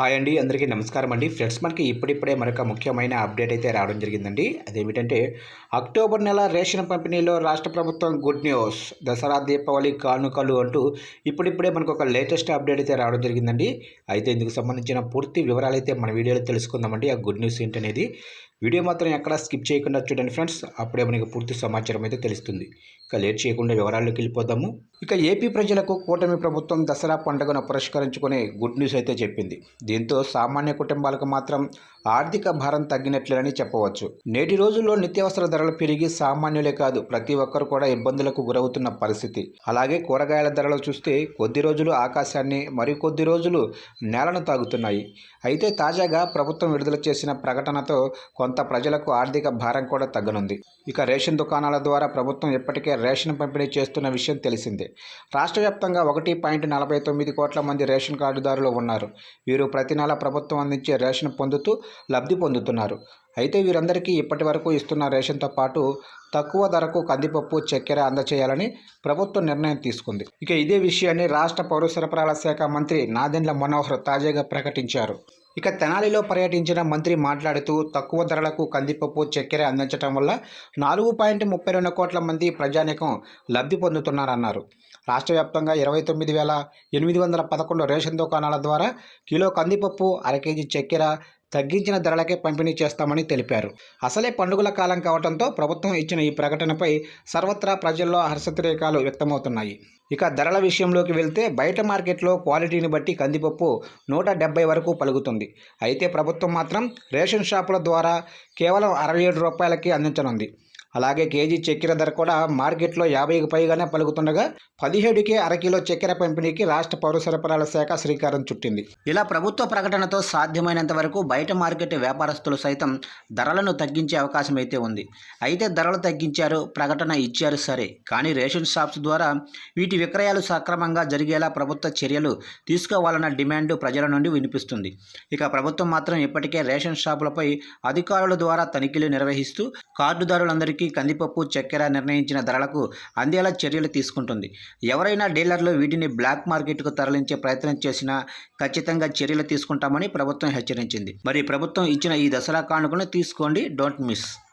Hi అండి అందరికీ నమస్కారం అండి. ఫ్రెండ్స్ మనకి ఇప్పుడిప్పుడే మరొక ముఖ్యమైన అప్డేట్ అయితే రావడం జరిగిందండి. అదేమిటంటే అక్టోబర్ నెల రేషన్ పంపిణీలో రాష్ట్ర ప్రభుత్వం గుడ్ న్యూస్. దసరా దీపావళి కానుకలు అంటూ ఇప్పుడిప్పుడే మనకు ఒక లేటెస్ట్ అప్డేట్ అయితే రావడం జరిగిందండి. అయితే ఇందుకు సంబంధించిన పూర్తి వివరాలు అయితే మన వీడియోలో తెలుసుకుందామండి. ఆ గుడ్ న్యూస్ ఏంటనేది వీడియో మాత్రం ఎక్కడా స్కిప్ చేయకుండా చూడండి ఫ్రెండ్స్. అప్పుడే మనకి పూర్తి సమాచారం అయితే తెలుస్తుంది. ఇక లేట్ చేయకుండా వివరాల్లోకి వెళ్ళిపోదాము. ఇక ఏపీ ప్రజలకు కూటమి ప్రభుత్వం దసరా పండుగను పురస్కరించుకుని గుడ్ న్యూస్ అయితే చెప్పింది. దీంతో సామాన్య కుటుంబాలకు మాత్రం ఆర్థిక భారం తగ్గినట్లేనని చెప్పవచ్చు. నేటి రోజుల్లో నిత్యావసర ధరలు పెరిగి సామాన్యులే కాదు ప్రతి ఒక్కరు కూడా ఇబ్బందులకు గురవుతున్న పరిస్థితి. అలాగే కూరగాయల ధరలు చూస్తే కొద్ది రోజులు ఆకాశాన్ని మరికొద్ది రోజులు నేలను తాగుతున్నాయి. అయితే తాజాగా ప్రభుత్వం విడుదల చేసిన ప్రకటనతో కొంత ప్రజలకు ఆర్థిక భారం కూడా తగ్గనుంది. ఇక రేషన్ దుకాణాల ద్వారా ప్రభుత్వం ఇప్పటికే రేషన్ పంపిణీ చేస్తున్న విషయం తెలిసిందే. రాష్ట్ర వ్యాప్తంగా ఒకటి పాయింట్ నలభై తొమ్మిది కోట్ల మంది రేషన్ కార్డుదారులు ఉన్నారు. వీరు ప్రతి నెల ప్రభుత్వం అందించే రేషన్ పొందుతూ లబ్ధి పొందుతున్నారు. అయితే వీరందరికీ ఇప్పటి వరకు ఇస్తున్న రేషన్తో పాటు తక్కువ ధరకు కందిపప్పు చక్కెర అందచేయాలని ప్రభుత్వం నిర్ణయం తీసుకుంది. ఇక ఇదే విషయాన్ని రాష్ట్ర పౌర సరఫరాల శాఖ మంత్రి నాదెండ్ల మనోహర్ తాజాగా ప్రకటించారు. ఇక తెనాలిలో పర్యటించిన మంత్రి మాట్లాడుతూ తక్కువ ధరలకు కందిపప్పు చక్కెర అందించడం వల్ల నాలుగు పాయింట్ ముప్పై రెండు కోట్ల మంది ప్రజానికం లబ్ధి పొందుతున్నారన్నారు. రాష్ట్ర వ్యాప్తంగా ఇరవై తొమ్మిది వేల ఎనిమిది వందల పదకొండు రేషన్ దుకాణాల ద్వారా కిలో కందిపప్పు అర కేజీ చక్కెర తగ్గించిన ధరలకే పంపిణీ చేస్తామని తెలిపారు. అసలే పండుగల కాలం కావడంతో ప్రభుత్వం ఇచ్చిన ఈ ప్రకటనపై సర్వత్రా ప్రజల్లో హర్షతిరేకాలు వ్యక్తమవుతున్నాయి. ఇక ధరల విషయంలోకి వెళ్తే బయట మార్కెట్లో క్వాలిటీని బట్టి కందిపప్పు నూట డెబ్బై వరకు పలుకుతుంది. అయితే ప్రభుత్వం మాత్రం రేషన్ షాపుల ద్వారా కేవలం అరవై ఏడు రూపాయలకి అందించనుంది. అలాగే కేజీ చక్కెర ధర కూడా మార్కెట్లో యాభైకి పైగానే పలుకుతుండగా పదిహేడుకే అరకిలో చక్కెర పంపిణీకి రాష్ట్ర పౌర సరఫరాల శాఖ శ్రీకారం చుట్టింది. ఇలా ప్రభుత్వ ప్రకటనతో సాధ్యమైనంత వరకు బయట మార్కెట్ వ్యాపారస్తులు సైతం ధరలను తగ్గించే అవకాశం అయితే ఉంది. అయితే ధరలు తగ్గించారు ప్రకటన ఇచ్చారు సరే కానీ రేషన్ షాప్స్ ద్వారా వీటి విక్రయాలు సక్రమంగా జరిగేలా ప్రభుత్వ చర్యలు తీసుకోవాలన్న డిమాండ్ ప్రజల నుండి వినిపిస్తుంది. ఇక ప్రభుత్వం మాత్రం ఇప్పటికే రేషన్ షాపులపై అధికారుల ద్వారా తనిఖీలు నిర్వహిస్తూ కార్డుదారులందరికీ కందిపప్పు చక్కెర నిర్ణయించిన ధరలకు అందేలా చర్యలు తీసుకుంటుంది. ఎవరైనా డీలర్లు వీటిని బ్లాక్ మార్కెట్కు తరలించే ప్రయత్నం చేసినా ఖచ్చితంగా చర్యలు తీసుకుంటామని ప్రభుత్వం హెచ్చరించింది. మరి ప్రభుత్వం ఇచ్చిన ఈ దసరా కానుకను తీసుకోండి. Don't miss.